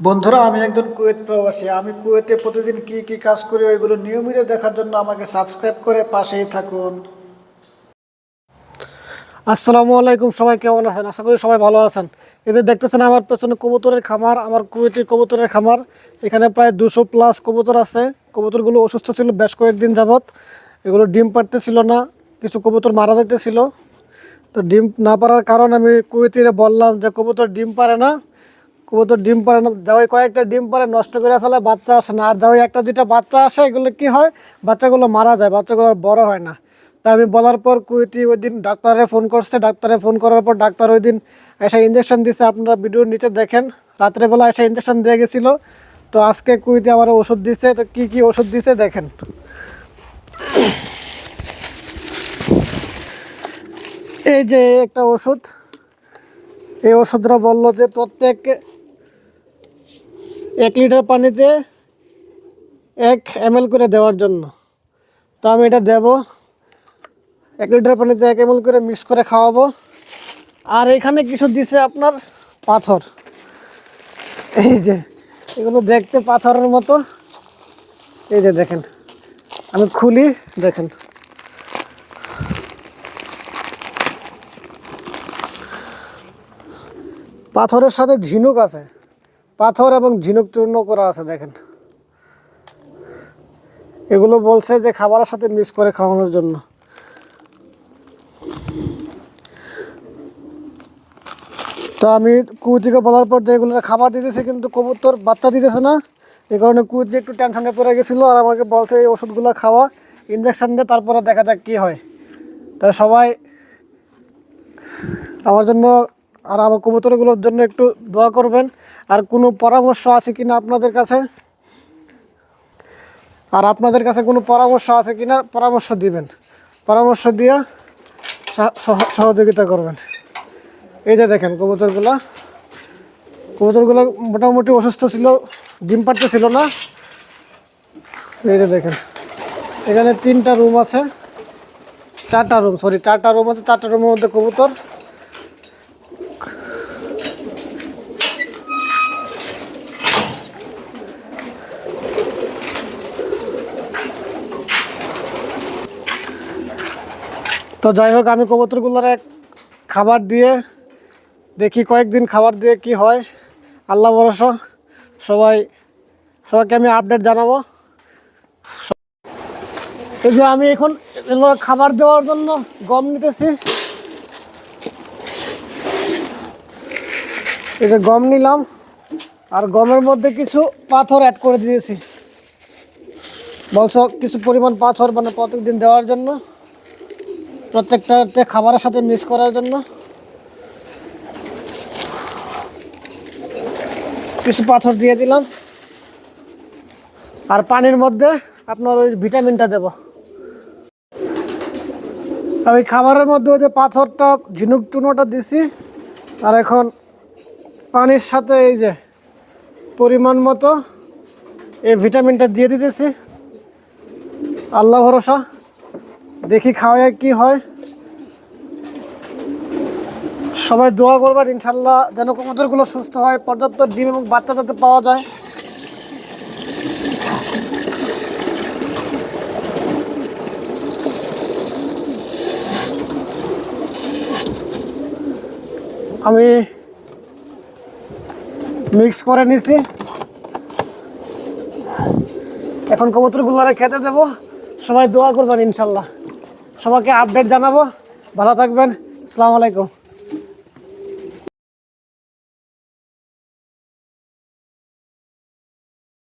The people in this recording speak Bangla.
বন্ধুরা, আমি একজন কুয়েত প্রবাসী। আমি কুয়েতে প্রতিদিন কি কি কাজ করি ওইগুলো নিয়মিত দেখার জন্য আমাকে সাবস্ক্রাইব করে পাশেই থাকুন। আসসালামু আলাইকুম, সবাই কেমন আছেন? আশা করি সবাই ভালো আছেন। এই যে দেখতেছেন আমার পেছনে কবুতরের খামার, আমার কুয়েটির কবুতরের খামার। এখানে প্রায় দুশো প্লাস কবুতর আছে। কবুতরগুলো অসুস্থ ছিল বেশ কয়েকদিন যাবৎ। এগুলো ডিম পারতেছিল না, কিছু কবুতর মারা যাইতেছিল। তো ডিম না পারার কারণ আমি কুয়েতিরে বললাম যে কবুতর ডিম পারে না। কবুতর ডিম পারে না যাওয়াই কয়েকটা ডিম পারে নষ্ট করে ফেলে, বাচ্চা আসে না। আর যাওয়াই একটা দুইটা বাচ্চা আসে, এগুলো কি হয়? বাচ্চাগুলো মারা যায়, বাচ্চাগুলো বড় হয় না। তা আমি বলার পর কুয়েতি ওই দিন ডাক্তারে ফোন করছে, ডাক্তারে ফোন করার পর ডাক্তার ওই দিন এসে ইঞ্জেকশন দিচ্ছে আপনারা ভিডিওর নিচে দেখেন, রাত্রেবেলা এসে ইঞ্জেকশন দিয়ে গেছিল। তো আজকে কুইতে আমার ওষুধ দিচ্ছে তো কি কি ওষুধ দিচ্ছে দেখেন। এই যে একটা ওষুধ, এই ওষুধটা বলল যে প্রত্যেক এক লিটার পানিতে এক এম করে দেওয়ার জন্য। তো আমি এটা দেব। এক লিটার পানিতে এক এম করে মিক্স করে খাওয়াবো। আর এখানে কিছু দিছে আপনার পাথর। এই যে, এগুলো দেখতে পাথরের মতো। এই যে দেখেন, আমি খুলি, দেখেন। পাথরের সাথে ঝিনুক আছে। পাথর এবং ঝিনুক চূর্ণ করা আছে, দেখেন। এগুলো বলছে যে খাবারের সাথে মিক্স করে খাওয়ানোর জন্য। তো আমি কুতিকে বলার পর যে এগুলো খাবার দিতেছে, কিন্তু কবুতর বাচ্চা দিতেছে না। এই কারণে কুতি একটু টেনশনে পড়ে গেছিল আর আমাকে বলছে, এই ওষুধগুলো খাওয়া ইঞ্জেকশন দিয়ে তারপরে দেখা যাক কী হয়। তাই সবাই, আমার জন্য আর আমার কবুতরগুলোর জন্য একটু দোয়া করবেন। আর কোনো পরামর্শ আছে কি না আপনাদের কাছে? আর আপনাদের কাছে কোনো পরামর্শ আছে কি না পরামর্শ দিবেন। পরামর্শ দিয়ে সহ- সহ- সহযোগিতা করবেন। এই যে দেখেন কবুতরগুলো। কবুতরগুলো মোটামুটি অসুস্থ ছিল, ডিম পাড়তে ছিল না। এই যে দেখেন, এখানে তিনটা রুম আছে, চারটা রুম সরি চারটা রুম আছে, চারটা রুমের মধ্যে কবুতর। তো যাই হোক, আমি কবুতরগুলোর এক খাবার দিয়ে দেখি কয়েকদিন খাবার দিয়ে কি হয়। আল্লাহ ভরসা, সবাই, সবাইকে আমি আপডেট জানাব। এই যে আমি এখন খাবার দেওয়ার জন্য গম নিতেছি। এই যে গম নিলাম, আর গমের মধ্যে কিছু পাথর অ্যাড করে দিয়েছি। বলছো, কিছু পরিমাণ পাথর মানে প্রত্যেকদিন দেওয়ার জন্য? প্রত্যেকটাতে খাবারের সাথে মিক্স করার জন্য। কিছু পাথর দিয়ে দিলাম। আর পানির মধ্যে আপনার ওই ভিটামিনটা দেব। আর ওই খাবারের মধ্যে ওই যে পাথরটা, ঝিনুক চুনোটা দিছি। আর এখন পানির সাথে এই যে পরিমাণ মতো এই ভিটামিনটা দিয়ে দিতেছি। আল্লাহ ভরসা। দেখি খাওয়ায় কি হয়। সবাই দোয়া করবার ইনশাল্লাহ যেন কবুতরগুলো সুস্থ হয়, পর্যাপ্ত ডিম এবং বাচ্চা যাতে পাওয়া যায়। আমি মিক্স করে নিছি। এখন কবুতরগুলোরে খেতে দেবো। সবাই দোয়া করবেন ইনশাল্লাহ সবাইকে আপডেট জানাব। ভালো থাকবেন। আসসালামু আলাইকুম।